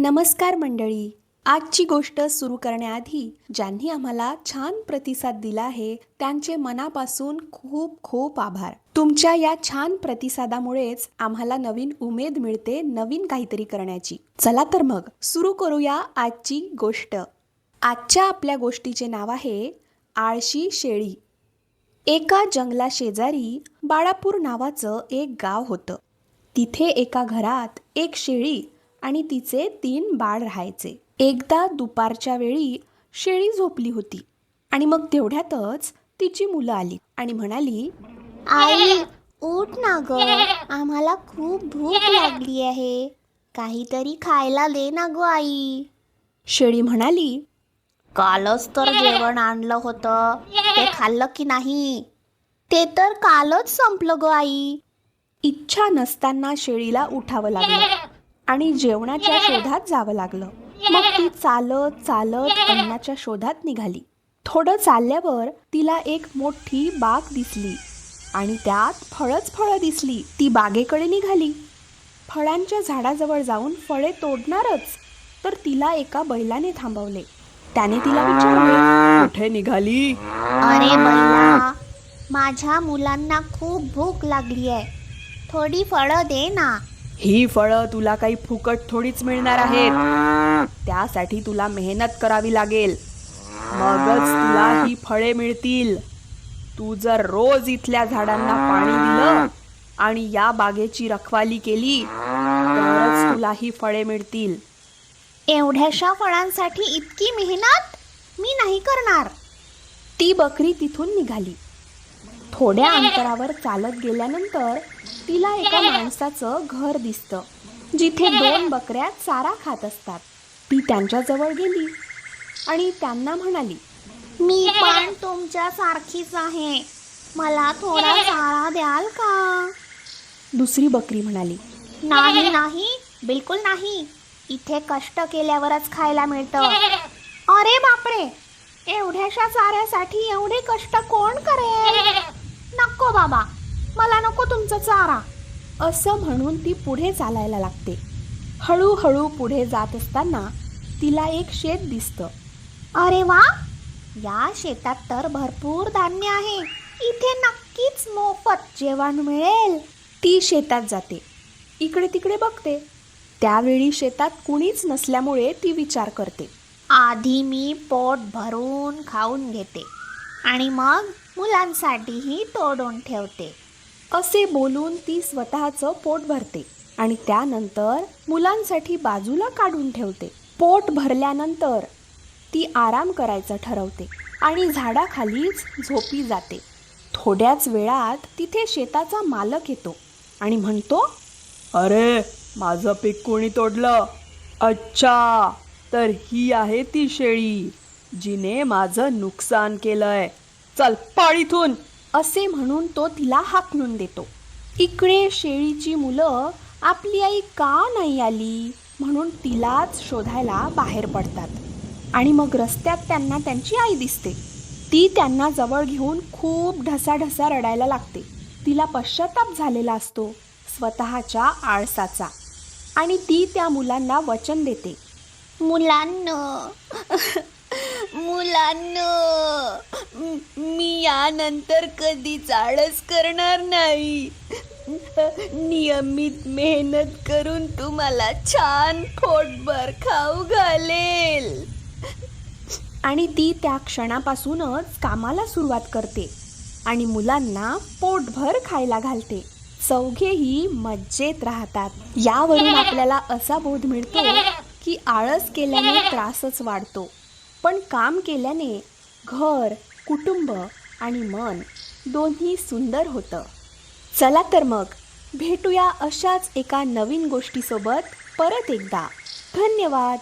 नमस्कार मंडळी. आजची गोष्ट सुरू करण्याआधी ज्यांनी आम्हाला छान प्रतिसाद दिला आहे त्यांचे मनापासून खूप खूप आभार. तुमच्या या छान प्रतिसादामुळेच आम्हाला नवीन उमेद मिळते नवीन काहीतरी करण्याची. चला तर मग सुरू करूया आजची गोष्ट. आजच्या आपल्या गोष्टीचे नाव आहे आळशी शेळी. एका जंगला शेजारी बाळापूर नावाचं एक गाव होतं. तिथे एका घरात एक शेळी आणि तिचे तीन बाळ राहायचे. एकदा दुपारच्या वेळी शेळी झोपली होती आणि मग तेवढ्यातच तिची मुलं आली आणि म्हणाली आई उठ ना ग. आम्हाला खूप भूक लागली आहे. काहीतरी खायला दे ना ग आई. शेळी म्हणाली कालच तर जेवण आणलं होतं. ते खाल्लं की नाही? ते तर कालच संपलं ग आई. इच्छा नसताना शेळीला उठावं लागलं. आणि जेवणाच्या शोधात जावं लागलं. मग ती चालत चालत अन्नाच्या शोधात निघाली. थोडं चालल्यावर तिला एक मोठी बाग दिसली आणि त्यात फळच फळं दिसली. ती बागेकडे निघाली. फळांच्या झाडाजवळ जाऊन फळे तोडणारच तर तिला एका बैलाने थांबवले. त्याने तिला विचारले कुठे निघाली? अरे बैला माझ्या मुलांना खूप भूक लागली आहे थोडी फळं दे ना. ही फळं तुला काही फुकट थोडीच मिळणार आहेत. त्यासाठी तुला मेहनत करावी लागेल. मगच तुला ही फळे मिळतील. तू जर रोज इथल्या झाडांना पाणी दिलं आणि या बागेची रखवाली केली तरच तुला ही फळे मिळतील. एवढ्याशा फळांसाठी इतकी मेहनत मी नाही करणार. ती बकरी तिथून निघाली. थोड्या अंतरावर चालत गेल्यानंतर तिला एका माणसाचं घर दिसतं जिथे दोन बकऱ्या चारा खात असतात. ती त्यांच्याजवळ गेली आणि त्यांना म्हणाली मी पण तुमच्या सारखीच आहे. मला थोडा चारा द्याल का? दुसरी बकरी म्हणाली नाही नाही बिलकुल नाही. इथे कष्ट केल्यावरच खायला मिळतं. अरे बापरे! एवढ्याशा चाऱ्यासाठी एवढे कष्ट कोण करेल? नको बाबा मला नको तुमचा चारा. असं म्हणून ती पुढे चालायला लागते. हळूहळू पुढे जात असताना तिला एक शेत दिसतं. अरे वा! या शेतात तर भरपूर धान्य आहे. इथे नक्कीच मोफत जेवण मिळेल. ती शेतात जाते. इकडे तिकडे बघते. त्यावेळी शेतात कुणीच नसल्यामुळे ती विचार करते. आधी मी पोट भरून खाऊन घेते. आणि मग मुलांसाठीही तोडून ठेवते. असे बोलून ती स्वतःचं पोट भरते आणि त्यानंतर मुलांसाठी बाजूला काढून ठेवते. पोट भरल्यानंतर ती आराम करायचं ठरवते आणि झाडाखालीच झोपी जाते. थोड्याच वेळात तिथे शेताचा मालक येतो आणि म्हणतो अरे माझं पीक कोणी तोडलं? अच्छा तर ही आहे ती शेळी. जिने माझं नुकसान केलंय. चल पाळ इथून. असे म्हणून तो तिला हाकलून देतो. इकडे शेळीची मुलं आपली आई का नाही आली? म्हणून तिलाच शोधायला बाहेर पडतात. आणि मग रस्त्यात त्यांना त्यांची आई दिसते. ती त्यांना जवळ घेऊन खूप ढसाढसा रडायला लागते. तिला पश्चाताप झालेला असतो स्वतःच्या आळसाचा. आणि ती त्या मुलांना वचन देते. मुलांनो मुलांनो मी यानंतर कधीच आळस करणार नाही. नियमित मेहनत करून तुम्हाला छान पोटभर खाऊ घालेल. आणि ती त्या क्षणापासूनच कामाला सुरुवात करते आणि मुलांना पोटभर खायला घालते. चौघेही मज्जेत राहतात. यावरून आपल्याला असा बोध मिळतो की आळस केल्याने त्रासच वाढतो. पण काम केल्याने घर कुटुंब आणि मन दोन्ही सुंदर होतं. चला तर मग भेटूया अशाच एका नवीन गोष्टीसोबत परत एकदा. धन्यवाद.